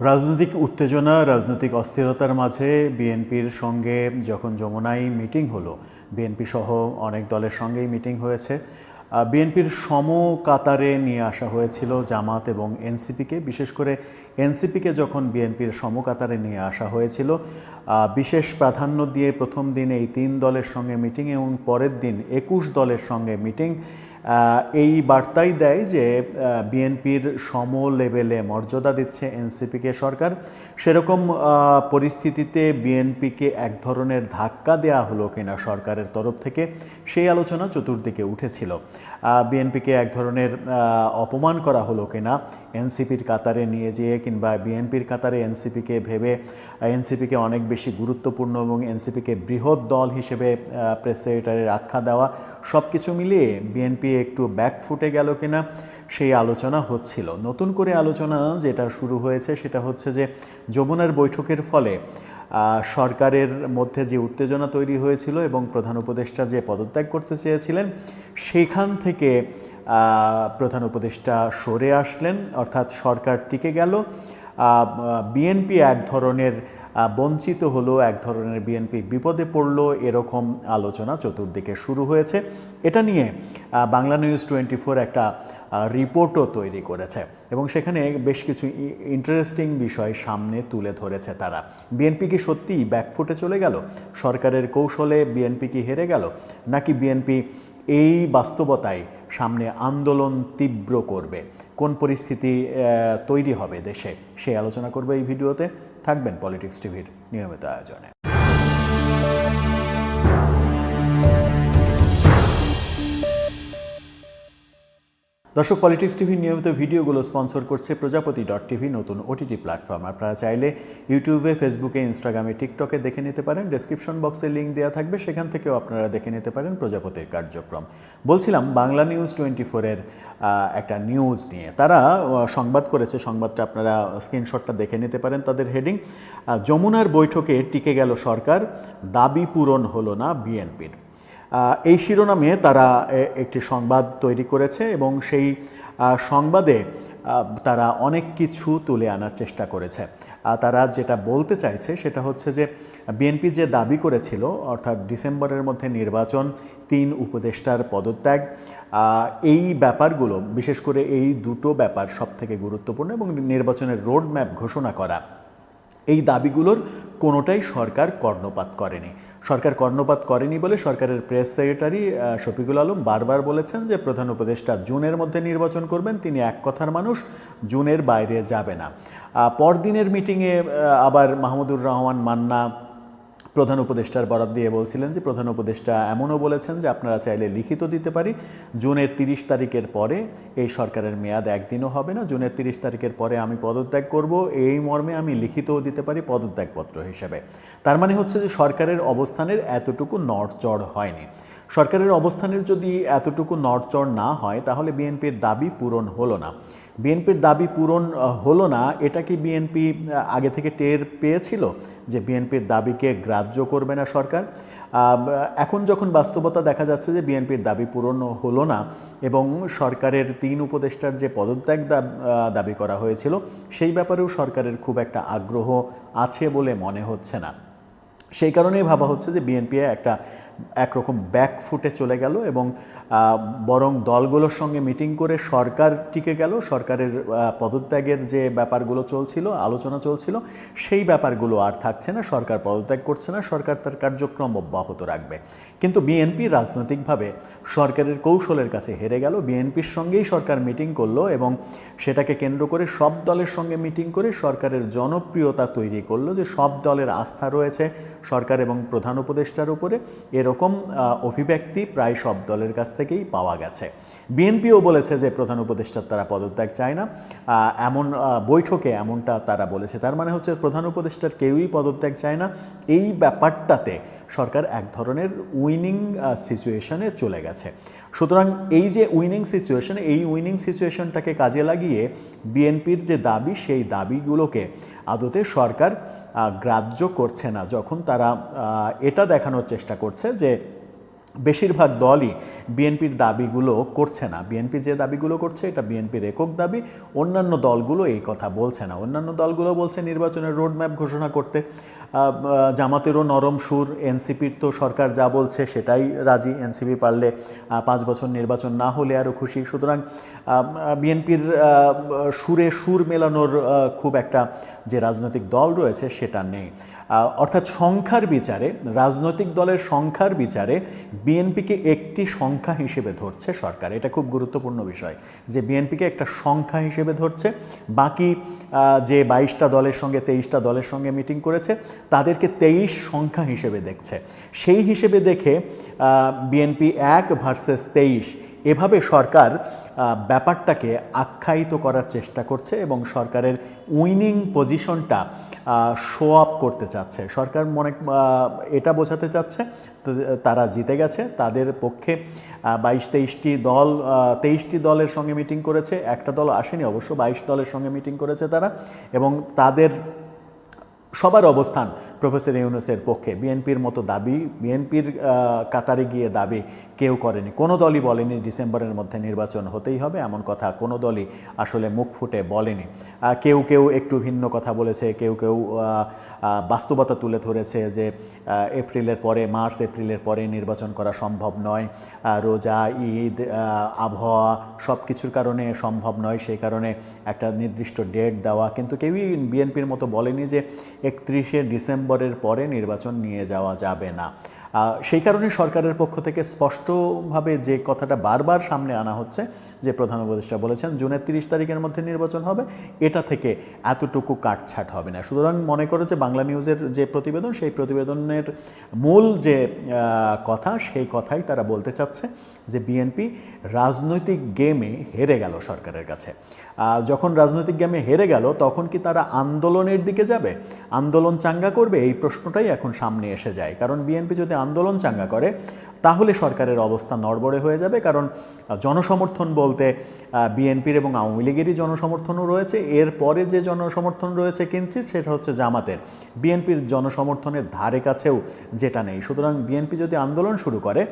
রাজনৈতিক উত্তেজনা, রাজনৈতিক অস্থিরতার মাঝে বিএনপির সঙ্গে যখন যমুনায় মিটিং হলো, বিএনপি সহ অনেক দলের সঙ্গেই মিটিং হয়েছে। বিএনপির সম কাতারে নিয়ে আসা হয়েছিল জামাত এবং এনসিপিকে। বিশেষ করে এনসিপিকে যখন বিএনপির সম কাতারে নিয়ে আসা হয়েছিল বিশেষ প্রাধান্য দিয়ে প্রথম দিন এই তিন দলের সঙ্গে মিটিং এবং পরের দিন একুশ দলের সঙ্গে মিটিং। এই বার্তাই দেয় যে বিএনপির সম লেভেলে মর্যাদা দিচ্ছে এনসিপিকে সরকার। সেরকম পরিস্থিতিতে বিএনপিকে এক ধরনের ধাক্কা দেয়া হলো কিনা সরকারের তরফ থেকে, সেই আলোচনা চতুর্দিকে উঠেছিল। বিএনপিকে এক ধরনের অপমান করা হলো কিনা, এনসিপির কাতারে নিয়ে যেয়ে কিংবা বিএনপির কাতারে এনসিপিকে ভেবে এনসিপিকে অনেক বেশি গুরুত্বপূর্ণ এবং এনসিপিকে বৃহৎ দল হিসেবে প্রেস সেক্রেটারির আখ্যা দেওয়া সব কিছু মিলিয়ে বিএনপি একটু ব্যাক ফুটে গেল কিনা সেই আলোচনা হচ্ছিল। নতুন করে আলোচনা যেটা শুরু হয়েছে সেটা হচ্ছে যে যমুনার বৈঠকের ফলে সরকারের মধ্যে যে উত্তেজনা তৈরি হয়েছিল এবং প্রধান উপদেষ্টা যে পদত্যাগ করতে চেয়েছিলেন, সেখান থেকে প্রধান উপদেষ্টা সরে আসলেন। অর্থাৎ সরকার টিকে গেল। বিএনপি এক ধরনের বঞ্চিত হলো, এক ধরনের বিএনপি বিপদে পড়ল, এরকম আলোচনা চতুর্দিকে শুরু হয়েছে। এটা নিয়ে বাংলা নিউজ টোয়েন্টি ফোর একটা রিপোর্টও তৈরি করেছে এবং সেখানে বেশ কিছু ইন্টারেস্টিং বিষয় সামনে তুলে ধরেছে তারা। বিএনপি কি সত্যিই ব্যাকফুটে চলে গেল? সরকারের কৌশলে বিএনপি কি হেরে গেল? নাকি বিএনপি এই বাস্তবতায় সামনে আন্দোলন তীব্র করবে। কোন পরিস্থিতি তৈরি হবে দেশে, সে আলোচনা করবে এই ভিডিওতে। থাকবেন পলিটিক্স টিভির নিয়মিত আয়োজনে। দর্শক পলিটিক্স টিভির নিয়মিত ভিডিওগুলো স্পন্সর করছে প্রজাপতি ডট টিভি নতুন ওটিটি প্ল্যাটফর্ম আপনারা চাইলে ইউটিউবে ফেসবুকে ইনস্টাগ্রামে টিকটকে দেখে নিতে পারেন। ডেসক্রিপশন বক্সে লিঙ্ক দেওয়া থাকবে। সেখান থেকেও আপনারা দেখে নিতে পারেন প্রজাপতির কার্যক্রম। বলছিলাম, বাংলা নিউজ টোয়েন্টি ফোরের একটা নিউজ নিয়ে। তারা সংবাদ করেছে। সংবাদটা আপনারা স্ক্রিনশটটা দেখে নিতে পারেন তাদের হেডিং যমুনার বৈঠকে টিকে গেল সরকার। দাবি পূরণ হলো না বিএনপির এই শিরোনামে তারা একটি সংবাদ তৈরি করেছে এবং সেই সংবাদে তারা অনেক কিছু তুলে আনার চেষ্টা করেছে। তারা যেটা বলতে চাইছে সেটা হচ্ছে যে বিএনপি যে দাবি করেছিল, অর্থাৎ ডিসেম্বরের মধ্যে নির্বাচন, তিন উপদেষ্টার পদত্যাগ এই ব্যাপারগুলো, বিশেষ করে এই দুটো ব্যাপার সবথেকে গুরুত্বপূর্ণ এবং নির্বাচনের রোড ম্যাপ ঘোষণা করা। এই দাবিগুলোর কোনোটাই সরকার কর্ণপাত করেনি। সরকার কর্ণপাত করেনি বলে সরকারের প্রেস সেক্রেটারি শফিকুল আলম বারবার বলেছেন যে প্রধান উপদেষ্টা জুনের মধ্যে নির্বাচন করবেন, তিনি এক কথার মানুষ, জুনের বাইরে যাবে না। পরদিনের মিটিংয়ে আবার মাহমুদুর রহমান মান্না প্রধান উপদেষ্টার বরাদ দিয়ে বলছিলেন যে, প্রধান উপদেষ্টা এমনও বলেছেন যে, আপনারা চাইলে লিখিত দিতে পারি। জুনের তিরিশ তারিখের পরে এই সরকারের মেয়াদ একদিনও হবে না। জুনের তিরিশ তারিখের পরে আমি পদত্যাগ করব। এই মর্মে আমি লিখিতও দিতে পারি পদত্যাগপত্র হিসেবে। তার মানে হচ্ছে যে, সরকারের অবস্থানের এতটুকু নড়চড় হয়নি। সরকারের অবস্থানের যদি এতটুকু নড়চড় না হয়, তাহলে বিএনপির দাবি পূরণ হলো না। বিএনপির দাবি পূরণ হলো না, এটা কি বিএনপি আগে থেকে টের পেয়েছিল যে বিএনপির দাবিকে গ্রাহ্য করবে না সরকার? এখন যখন বাস্তবতা দেখা যাচ্ছে যে বিএনপির দাবি পূরণ হলো না এবং সরকারের তিন উপদেষ্টার যে পদত্যাগ দাব- করা হয়েছিল, সেই ব্যাপারেও সরকারের খুব একটা আগ্রহ আছে বলে মনে হচ্ছে না। সেই কারণেই ভাবা হচ্ছে যে বিএনপি একটা একরকম ব্যাক ফুটে চলে গেল এবং বরং দলগুলোর সঙ্গে মিটিং করে সরকার টিকে গেল, সরকারের পদত্যাগের যে ব্যাপারগুলো চলছিল, আলোচনা চলছিল, সেই ব্যাপারগুলো আর থাকছে না, সরকার পদত্যাগ করছে না, সরকার তার কার্যক্রম অব্যাহত রাখবে। কিন্তু বিএনপি রাজনৈতিকভাবে সরকারের কৌশলের কাছে হেরে গেল বিএনপির সঙ্গেই সরকার মিটিং করল এবং সেটাকে কেন্দ্র করে সব দলের সঙ্গে মিটিং করে সরকারের জনপ্রিয়তা তৈরি করল, যে সব দলের আস্থা রয়েছে সরকার এবং প্রধান উপদেষ্টার উপরে। এরকম অভিব্যক্তি প্রায় সব দলের কাছ থেকেই পাওয়া গেছে। বিএনপিও বলেছে যে প্রধান উপদেষ্টার তারা পদত্যাগ চায় না। এমন বৈঠকে এমনটা তারা বলেছে। তার মানে হচ্ছে প্রধান উপদেষ্টার কেউই পদত্যাগ চায় না। এই ব্যাপারটাতে সরকার এক ধরনের উইনিং সিচুয়েশনে চলে গেছে। সুতরাং এই যে উইনিং সিচুয়েশন, এই উইনিং সিচুয়েশনটাকে কাজে লাগিয়ে বিএনপির যে দাবি, সেই দাবিগুলোকে আদতে সরকার গ্রাহ্য করছে না। যখন তারা এটা দেখানোর চেষ্টা করছে যে বেশিরভাগ দলই বিএনপির দাবিগুলো করছে না। বিএনপি যে দাবিগুলো করছে, এটা বিএনপির একক দাবি। অন্যান্য দলগুলো এই কথা বলছে না। অন্যান্য দলগুলো বলছে নির্বাচনের রোডম্যাপ ঘোষণা করতে। জামাতেরও নরম সুর, এনসিপির তো সরকার যা বলছে সেটাই রাজি। এনসিপি পারলে পাঁচ বছর নির্বাচন না হলে আরও খুশি। সুতরাং বিএনপির সুরে সুর মেলানোর খুব একটা যে রাজনৈতিক দল রয়েছে সেটা নেই। অর্থাৎ সংখ্যার বিচারে, রাজনৈতিক দলের সংখ্যার বিচারে বিএনপিকে একটি সংখ্যা হিসেবে ধরছে সরকার। এটা খুব গুরুত্বপূর্ণ বিষয় যে বিএনপিকে একটা সংখ্যা হিসেবে ধরছে। বাকি যে বাইশটা দলের সঙ্গে, তেইশটা দলের সঙ্গে মিটিং করেছে, তাদেরকে তেইশ সংখ্যা হিসেবে দেখছে। সেই হিসেবে দেখে বিএনপি এক ভার্সেস তেইশ এভাবে সরকার ব্যাপারটাকে আখ্যায়িত করার চেষ্টা করছে এবং সরকারের উইনিং পজিশনটা শো আপ করতে চাচ্ছে। সরকার মনে এটা বোঝাতে চাচ্ছে তারা জিতে গেছে। তাদের পক্ষে বাইশ তেইশটি দল তেইশটি দলের সঙ্গে মিটিং করেছে। একটা দল আসেনি, অবশ্য বাইশ দলের সঙ্গে মিটিং করেছে তারা। এবং তাদের সবার অবস্থান প্রফেসর ইউনুসের পক্ষে বিএনপির মতো দাবি, বিএনপির কাতারে গিয়ে দাবি কেউ করেনি। কোনো দলই বলেনি ডিসেম্বরের মধ্যে নির্বাচন হতেই হবে, এমন কথা কোনো দলই আসলে মুখ ফুটে বলেনি। কেউ কেউ একটু ভিন্ন কথা বলেছে, কেউ কেউ বাস্তবতা তুলে ধরেছে যে এপ্রিলের পরে, মার্চ এপ্রিলের পরে নির্বাচন করা সম্ভব নয়। রোজা, ঈদ আবহাওয়া সব কিছুর কারণে সম্ভব নয়, সেই কারণে একটা নির্দিষ্ট ডেট দেওয়া। কিন্তু কেউই বিএনপির মতো বলেনি যে একত্রিশে ডিসেম্বরের পরে নির্বাচন নিয়ে যাওয়া যাবে না। সেই কারণে সরকারের পক্ষ থেকে স্পষ্টভাবে যে কথাটা বারবার সামনে আনা হচ্ছে, যে প্রধান উপদেষ্টা বলেছেন, জুনের তিরিশ তারিখের মধ্যে নির্বাচন হবে, এটা থেকে এতটুকু কাটছাট হবে না। সুতরাং মনে করো যে বাংলা নিউজের যে প্রতিবেদন, সেই প্রতিবেদনের মূল যে কথা, সেই কথাই তারা বলতে চাচ্ছে যে বিএনপি রাজনৈতিক গেমে হেরে গেল সরকারের কাছে। যখন রাজনৈতিক গেমে হেরে গেল, তখন কি তারা আন্দোলনের দিকে যাবে? আন্দোলন চাঙ্গা করবে? এই প্রশ্নটাই এখন সামনে এসে যায়। কারণ বিএনপি যদি আন্দোলন চাঙ্গা করে, তাহলে সরকারের অবস্থা নড়বড়ে হয়ে যাবে। কারণ জনসমর্থন বলতে বিএনপির এবং আওয়ামী লীগেরই জনসমর্থনও রয়েছে। এর পরে যে জনসমর্থন রয়েছে কিঞ্চিত সেটা হচ্ছে জামাতের। বিএনপির জনসমর্থনের ধারে কাছেও যেটা নেই। সুতরাং বিএনপি যদি আন্দোলন শুরু করে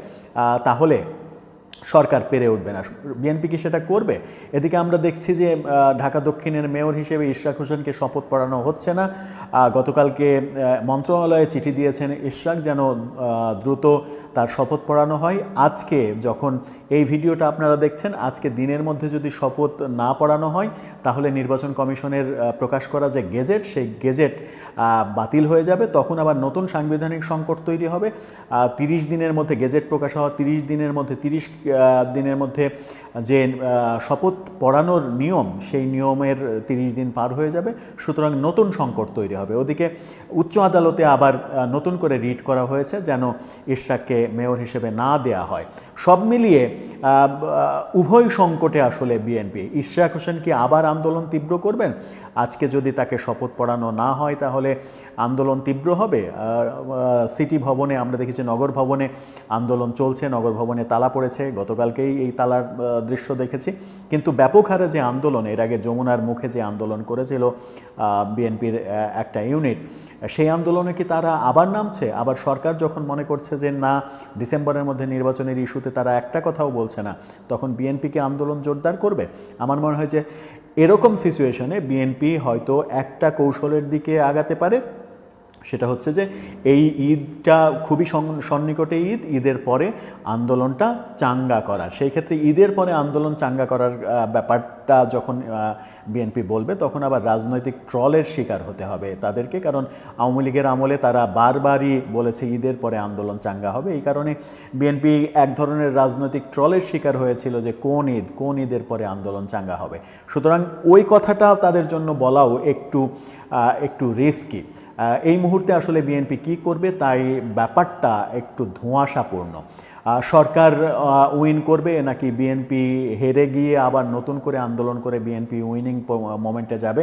তাহলে সরকার পেরে উঠবে না। বিএনপি কি সেটা করবে? এদিকে আমরা দেখছি যে ঢাকা দক্ষিণের মেয়র হিসেবে ইশরাক হোসেনকে শপথ পড়ানো হচ্ছে না। গতকালকে মন্ত্রণালয়ে চিঠি দিয়েছেন ইশরাক যেন দ্রুত তার শপথ পড়ানো হয়। আজকে যখন এই ভিডিওটা আপনারা দেখছেন, আজকে দিনের মধ্যে যদি শপথ না পড়ানো হয়, তাহলে নির্বাচন কমিশনের প্রকাশ করা যে গেজেট, সেই গেজেট বাতিল হয়ে যাবে। তখন আবার নতুন সাংবিধানিক সংকট তৈরি হবে। তিরিশ দিনের মধ্যে গেজেট প্রকাশ হওয়া, তিরিশ দিনের মধ্যে তিরিশ দিনের মধ্যে যে শপথ পড়ানোর নিয়ম, সেই নিয়মের তিরিশ দিন পার হয়ে যাবে। সুতরাং নতুন সংকট তৈরি হবে। ওদিকে উচ্চ আদালতে আবার নতুন করে রিট করা হয়েছে যেন ইশরাককে মেয়র হিসেবে না দেয়া হয়। সব মিলিয়ে উভয় সংকটে আসলে বিএনপি। ইশরাক হোসেন কি আবার আন্দোলন তীব্র করবেন? আজকে যদি তাকে শপথ পড়ানো না হয়, তাহলে আন্দোলন তীব্র হবে। সিটি ভবনে, আমরা দেখেছি নগর ভবনে আন্দোলন চলছে। নগর ভবনে তালা পড়েছে। গতকালকেই এই তালার দৃশ্য দেখেছি। কিন্তু ব্যাপক হারে যে আন্দোলন, এর আগে যমুনার মুখে যে আন্দোলন করেছিল বিএনপির একটা ইউনিট, সেই আন্দোলনে কি তারা আবার নামছে? আবার সরকার যখন মনে করছে যে না, ডিসেম্বরের মধ্যে নির্বাচনের ইস্যুতে তারা একটা কথাও বলছে না, তখন বিএনপিকে আন্দোলন জোরদার করবে? আমার মনে হয় যে এরকম সিচুয়েশনে বিএনপি হয়তো একটা কৌশলের দিকে আগাতে পারে সেটা হচ্ছে যে এই ঈদটা খুবই সন্নিকটে ঈদ ঈদের পরে আন্দোলনটা চাঙ্গা করা। সেই ক্ষেত্রে ঈদের পরে আন্দোলন চাঙ্গা করার আহ, ব্যাপারটা যখন বিএনপি বলবে, তখন আবার রাজনৈতিক ট্রলের শিকার হতে হবে তাদেরকে। কারণ আওয়ামী লীগের আমলে তারা বারবারই বলেছে, ঈদের পরে আন্দোলন চাঙ্গা হবে। এই কারণে বিএনপি এক ধরনের রাজনৈতিক ট্রলের শিকার হয়েছিল যে, কোন ঈদ, কোন ঈদের পরে আন্দোলন চাঙ্গা হবে? সুতরাং ওই কথাটা তাদের জন্য বলাও একটু একটু রিস্কি এই মুহূর্তে আসলে বিএনপি কি করবে, তাই ব্যাপারটা একটু ধোঁয়াশাপূর্ণ। সরকার উইন করবে নাকি বিএনপি হেরে গিয়ে আবার নতুন করে আন্দোলন করে বিএনপি উইনিং মোমেন্টে যাবে?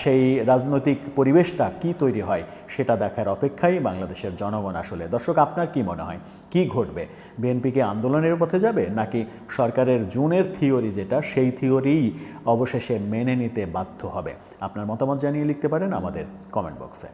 সেই রাজনৈতিক পরিবেশটা কি তৈরি হয় সেটা দেখার অপেক্ষাই বাংলাদেশের জনগণ আসলে। দর্শক, আপনার কি মনে হয়? কি ঘটবে? বিএনপি কি আন্দোলনের পথে যাবে নাকি সরকারের জুনের থিওরি যেটা সেই থিওরিই অবশেষে মেনে নিতে বাধ্য হবে? আপনার মতামত জানিয়ে লিখতে পারেন আমাদের কমেন্ট বক্সে।